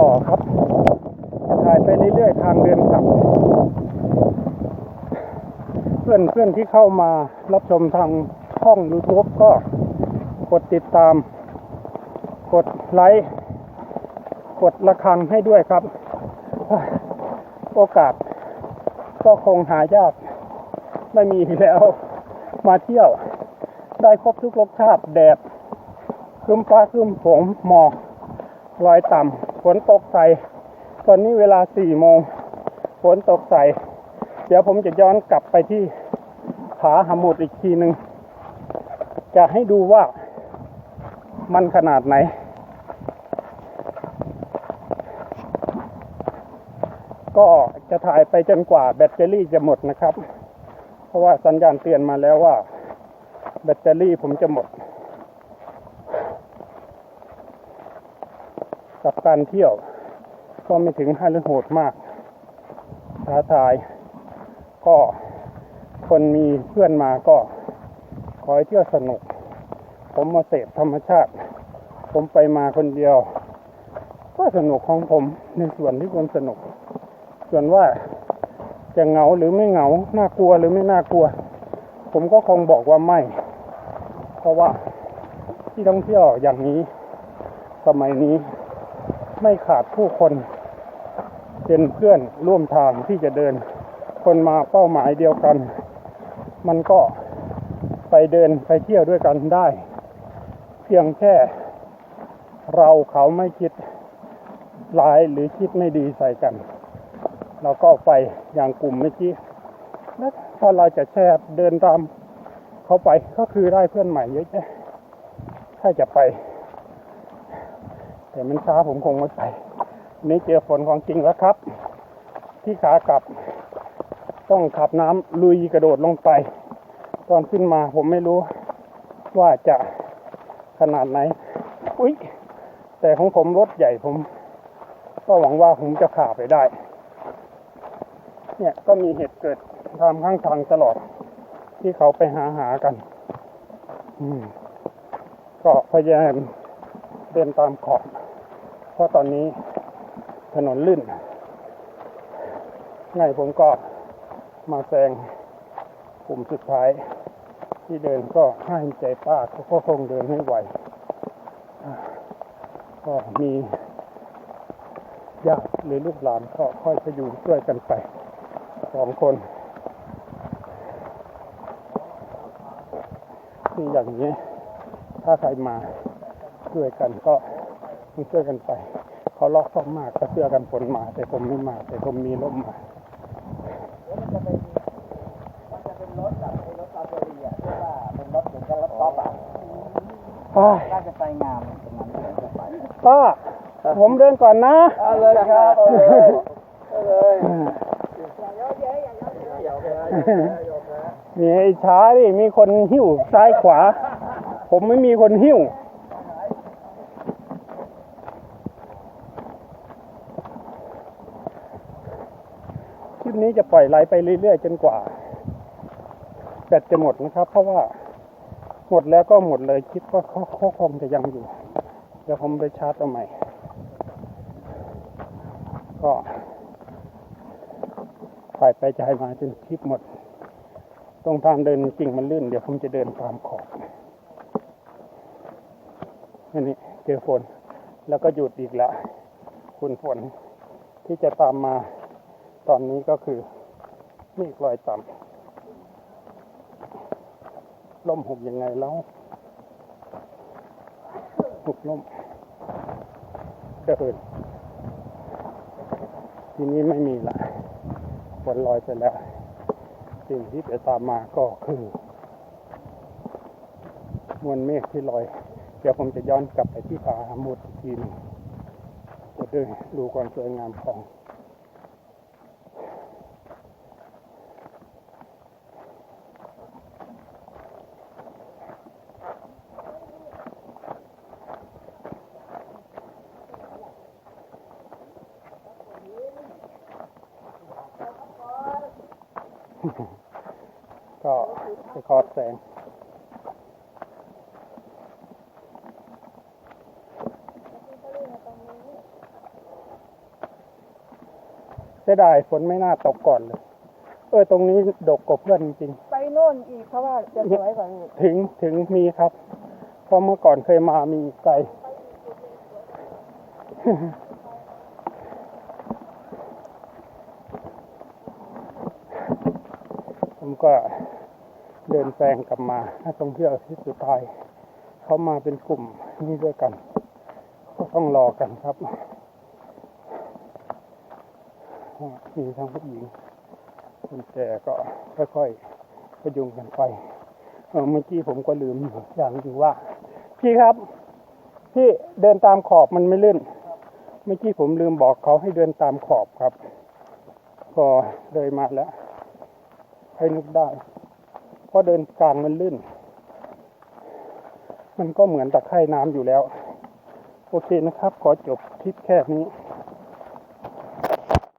ต่อครับถ่ายไปเรื่อยๆทางเดินกลับ เพื่อนเพื่อนที่เข้ามารับชมทางช่อง YouTube ก็กดติดตาม กดไลค์กดระฆังให้ด้วยครับ โอกาสก็คงหายาก ไม่มีแล้วมาเที่ยว ได้ครบทุกรสชาติแดดครึ้มฟ้าครึ้มฝนหมอก ลอยต่ำฝนตกใส่ตอนนี้เวลาสี่โมงฝนตกใส่ เดี๋ยวผมจะย้อนกลับไปที่ผาหมุดอีกทีหนึ่งจะให้ดูว่ามันขนาดไหน ก็จะถ่ายไปจนกว่าแบตเตอรี่จะหมดนะครับ เพราะว่าสัญญาณเตือนมาแล้วว่า แบตเตอรี่ผมจะหมด กับการเที่ยว ก็ไม่ถึงห้าหรือโหดมากท้าทาย ก็คนมีเพื่อนมาก็ขอให้เที่ยวสนุก ผมมาเสพธรรมชาติ ผมไปมาคนเดียว ก็สนุกของผมในส่วนที่ผมสนุก ส่วนว่าจะเหงาหรือไม่เหงา น่ากลัวหรือไม่น่ากลัว ผมก็คงบอกว่าไม่ เพราะว่าที่ท่องเที่ยวอย่างนี้ สมัยนี้ ไม่ขาดผู้คน เป็นเพื่อนร่วมทางที่จะเดิน คนมาเป้าหมายเดียวกัน มันก็ไปเดินไปเที่ยวด้วยกันได้ เพียงแค่เราเขาไม่คิดร้ายหรือคิดไม่ดีใส่กัน เราก็ไปอย่างกลุ่มเมื่อกี้แล้วถ้าเราจะแชร์เดินตามเขาไปก็คือได้เพื่อนใหม่เยอะแยะถ้าจะไป แต่มันช้าผมคงไม่ไปนี่เจอฝนของจริงแล้วครับ ที่ขากลับ ต้องขับน้ำลุยกระโดดลงไป ตอนขึ้นมาผมไม่รู้ว่าจะขนาดไหน อุ๊ย แต่ของผมรถใหญ่ผม ก็หวังว่าผมจะขาไปได้ เนี่ยก็มีเหตุเกิดตามข้างทางตลอด ที่เขาไปหาหากันอืมก็พยายามเดินตามขอบ เพราะตอนนี้ถนนลื่นไงผมก็มาแซงกลุ่มสุดท้าย ที่เดินก็ให้ใจป้าเขาก็คงเดินให้ไหวก็มีญาติหรือลูกหลานก็ค่อยพยุงช่วยกันไปสองคนที่อย่างนี้ ถ้าใครมาช่วยกันก็ ต้องช่วยกันไป เขาล็อกเข้ามากก็เชื่อกันฝนมา แต่ผมไม่มา แต่ผมมีร่มมามันจะเป็นมันจะเป็นรถแบบไอ้รถซาเบรีอะที่ว่าเป็นรถเหมือนกับรถกอล์ฟอะอ้ายน่าจะไปงานตรงนั้นเลยจะไปป้าผมเดินก่อนนะเอาเลยครับเอาเลยเอาเลยอย่าแพ้อย่าแพ้อย่าแพ้มีไอ้ช้าดิมีคนหิ้วซ้ายขวา ผมไม่มีคนหิ้ว คลิปนี้จะปล่อยไลฟ์ไปเรื่อยๆจนกว่าแบตจะหมดนะครับ เพราะว่าหมดแล้วก็หมดเลยคลิปก็เขาคงจะยังอยู่ เดี๋ยวผมไปชาร์จเอาใหม่ ก็ถ่ายไปจ่ายมาจนคลิปหมด ตรงทางเดินจริงมันลื่น เดี๋ยวผมจะเดินตามขอบอันนี้เจอฝนแล้วก็หยุดอีกแล้วคุณฝนที่จะตามมา ตอนนี้ก็คือเมฆลอยต่ำล่มหุบยังไงแล้วหุบล่มเดินทีนี้ไม่มีละฝนลอยไปแล้ว สิ่งที่จะตามมาก็คือ มวลเมฆที่ลอย เดี๋ยวผมจะย้อนกลับไปที่ผาหมุดอีกทีหนึงจะดูดูความสวยงามของ ก็ไปคอดแสงเสียดายฝนไม่น่าตกก่อนเลย เออตรงนี้ดกกว่าเพื่อนจริงไปโน่นอีกเพราะว่าจะสวยกว่านี้ๆถึงถึงมีครับ เพราะเมื่อก่อนเคยมามีไกล ผมก็เดินแปลงกลับมานักท่องเที่ยวที่สุดท้ายเขามาเป็นกลุ่มนี่ด้วยกัน ก็ต้องรอกันครับมีทั้งผู้หญิงคนแก่ก็ค่อยๆพยุงกันไปเมื่อกี้ผมก็ลืมอยู่อย่างหนึงว่า พี่ครับพี่เดินตามขอบมันไม่ลื่น เมื่อกี้ผมลืมบอกเขาให้เดินตามขอบครับ พอเลยมาแล้ว ให้นึกได้ เพราะเดินกลางมันลื่น มันก็เหมือนตะไคร่น้ำอยู่แล้ว โอเคนะครับ ขอจบคลิปแค่นี้